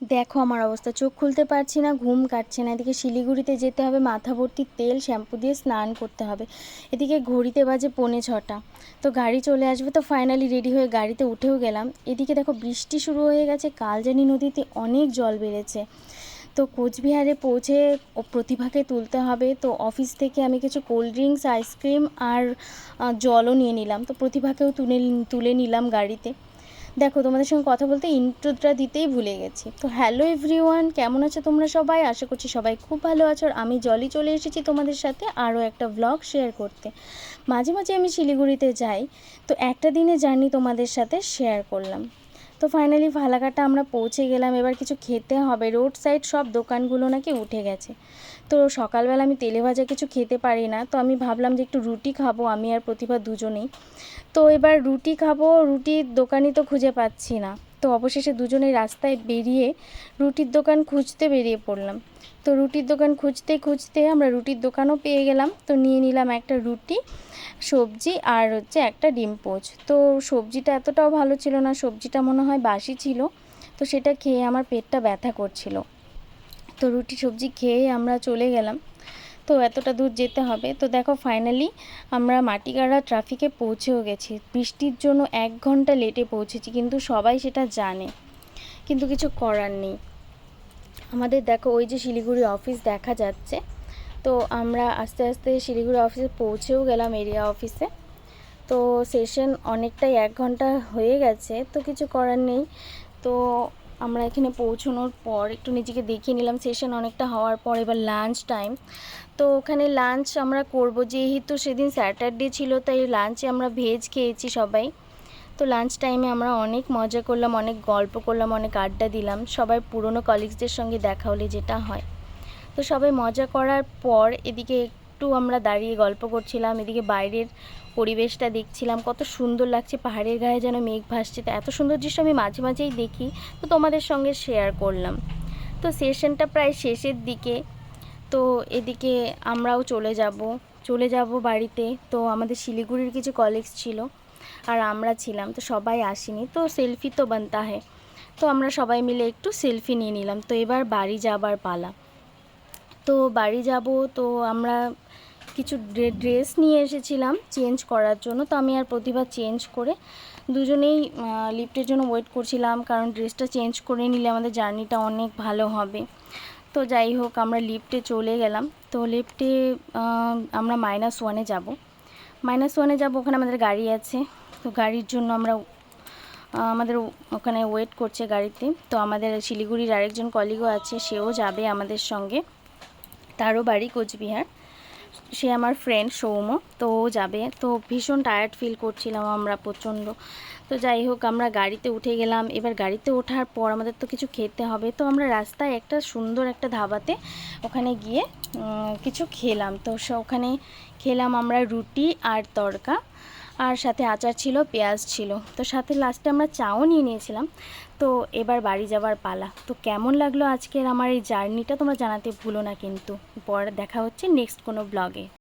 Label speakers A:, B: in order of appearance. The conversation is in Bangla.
A: দেখো আমার অবস্থা, চোখ খুলতে পারছি না, ঘুম কাটছে না। এদিকে শিলিগুড়িতে যেতে হবে, মাথা ভর্তি তেল, শ্যাম্পু দিয়ে স্নান করতে হবে। এদিকে ঘড়িতে বাজে পৌনে ছটা। তো গাড়ি চলে আসবে, তো ফাইনালি রেডি হয়ে গাড়িতে উঠেও গেলাম। এদিকে দেখো বৃষ্টি শুরু হয়ে গেছে কালজানি নদীতে অনেক জল বেড়েছে। তো কোচবিহারে পৌঁছে ও প্রতিভাকে তুলতে হবে। তো অফিস থেকে আমি কিছু কোল্ড ড্রিঙ্কস আইসক্রিম আর জলও নিয়ে নিলাম। তো প্রতিভাকেও তুলে তুলে নিলাম গাড়িতে। দেখো, তোমাদের সঙ্গে কথা বলতে ইন্ট্রোটা দিতেই ভুলে গেছি। তো হ্যালো এভরিওয়ান কেমন আছো তোমরা সবাই? আশা করছি সবাই খুব ভালো আছো আমি জলই চলে এসেছি তোমাদের সাথে আরও একটা ব্লগ শেয়ার করতে। মাঝে মাঝে আমি শিলিগুড়িতে যাই, তো একটা দিনে জার্নি তোমাদের সাথে শেয়ার করলাম। তো ফাইনালি ফালাকাটা আমরা পৌঁছে গেলাম। এবার কিছু খেতে হবে। রোড সাইড সব দোকানগুলো নাকি উঠে গেছে। তো সকালবেলা আমি তেলে ভাজা কিছু খেতে পারি না। তো আমি ভাবলাম যে একটু রুটি খাব, আমি আর প্রতিভা দুজনেই। তো এবার রুটি খাব রুটির দোকানই তো খুঁজে পাচ্ছি না। তো অবশেষে দুজনে রাস্তায় বেরিয়ে রুটির দোকান খুঁজতে বেরিয়ে পড়লাম। তো রুটির দোকান খুঁজতে খুঁজতে আমরা রুটির দোকানও পেয়ে গেলাম। তো নিয়ে নিলাম একটা রুটি, সবজি আর হচ্ছে একটা ডিম পোচ। তো সবজিটা এতটাও ভালো ছিল না, সবজিটা মনে হয় বাসি ছিল। তো সেটা খেয়ে আমার পেটটা ব্যথা করছিল। তো রুটি, সবজি খেয়ে আমরা চলে গেলাম। তো এতটা দূর যেতে হবে। তো দেখো ফাইনালি আমরা মাটিগাড়া ট্রাফিকে পৌঁছেও গেছি। বৃষ্টির জন্য এক ঘণ্টা লেটে পৌঁছেছি, কিন্তু সবাই সেটা জানে। কিন্তু কিছু করার নেই। আমাদের দেখো ওই যে শিলিগুড়ি অফিস দেখা যাচ্ছে। তো আমরা আস্তে আস্তে শিলিগুড়ি অফিসে পৌঁছেও গেলাম এরিয়া অফিসে তো সেশন অনেকটাই এক ঘণ্টা হয়ে গেছে, তো কিছু করার নেই। তো আমরা এখানে পৌঁছানোর পর একটু নিজেকে দেখিয়ে নিলাম। সেশন অনেকটা হওয়ার পর এবার লাঞ্চ টাইম তো ওখানে লাঞ্চ আমরা করব। যেহেতু সেদিন স্যাটারডে ছিল, তাই লাঞ্চে আমরা ভেজ খেয়েছি সবাই। তো লাঞ্চ টাইমে আমরা অনেক মজা করলাম, অনেক গল্প করলাম, অনেক আড্ডা দিলাম। সবাই পুরনো কলিগসদের সঙ্গে দেখা হলে যেটা হয়। তো সবাই মজা করার পর এদিকে একটু আমরা দাঁড়িয়ে গল্প করছিলাম, এদিকে বাইরের পরিবেশটা দেখছিলাম, কত সুন্দর লাগছে, পাহাড়ের গায়ে যেন মেঘ ভাসছে, তো এত সুন্দর দৃশ্য আমি মাঝে মাঝেই দেখি, তো তোমাদের সঙ্গে শেয়ার করলাম। তো সেশনটা প্রায় শেষের দিকে, তো এদিকে আমরাও চলে যাব চলে যাব বাড়িতে, তো আমাদের শিলিগুড়ির কিছু কলিগস ছিল, আর আমরা ছিলাম, তো সবাই আসেনি, তো সেলফি তো বানতা হয় তো আমরা সবাই মিলে একটু সেলফি নিয়ে নিলাম, তো এবার বাড়ি যাবার পালা। তো বাড়ি যাব, তো আমরা কিছু ড্রেস নিয়ে এসেছিলাম চেঞ্জ করার জন্য। তো আমি আর প্রতিভা চেঞ্জ করে দুজনেই লিফটের জন্য ওয়েট করছিলাম, কারণ ড্রেসটা চেঞ্জ করে নিলে আমাদের জার্নিটা অনেক ভালো হবে। তো যাই হোক, আমরা লিফটে চলে গেলাম। তো লিফটে আমরা মাইনাস ওয়ানে যাব। মাইনাস ওয়ানে যাব, ওখানে আমাদের গাড়ি আছে। তো গাড়ির জন্য আমরা আমাদের ওখানে ওয়েট করছে গাড়িতে। তো আমাদের শিলিগুড়ির আরেকজন কলিগও আছে, সেও যাবে আমাদের সঙ্গে। তারও বাড়ি কোচবিহার। সে আমার ফ্রেন্ড সৌম তো ও যাবে। তো ভীষণ টায়ার্ড ফিল করছিলাম আমরা প্রচণ্ড। তো যাই হোক, আমরা গাড়িতে উঠে গেলাম। এবার গাড়িতে ওঠার পর আমাদের তো কিছু খেতে হবে। তো আমরা রাস্তায় একটা সুন্দর একটা ধাবাতে ওখানে গিয়ে কিছু খেলাম। তো ওখানে খেলাম আমরা রুটি আর তড়কা আর সাথে আচার ছিল, পেঁয়াজ ছিল। তো সাথে লাস্টে আমরা চাও নিয়ে নিয়েছিলাম। তো এবার বাড়ি যাওয়ার পালা। তো কেমন লাগল আজকের আমার এই জার্নিটা তোমরা জানাতে ভুলো না কিন্তু। পর দেখা হচ্ছে নেক্সট কোনো ব্লগে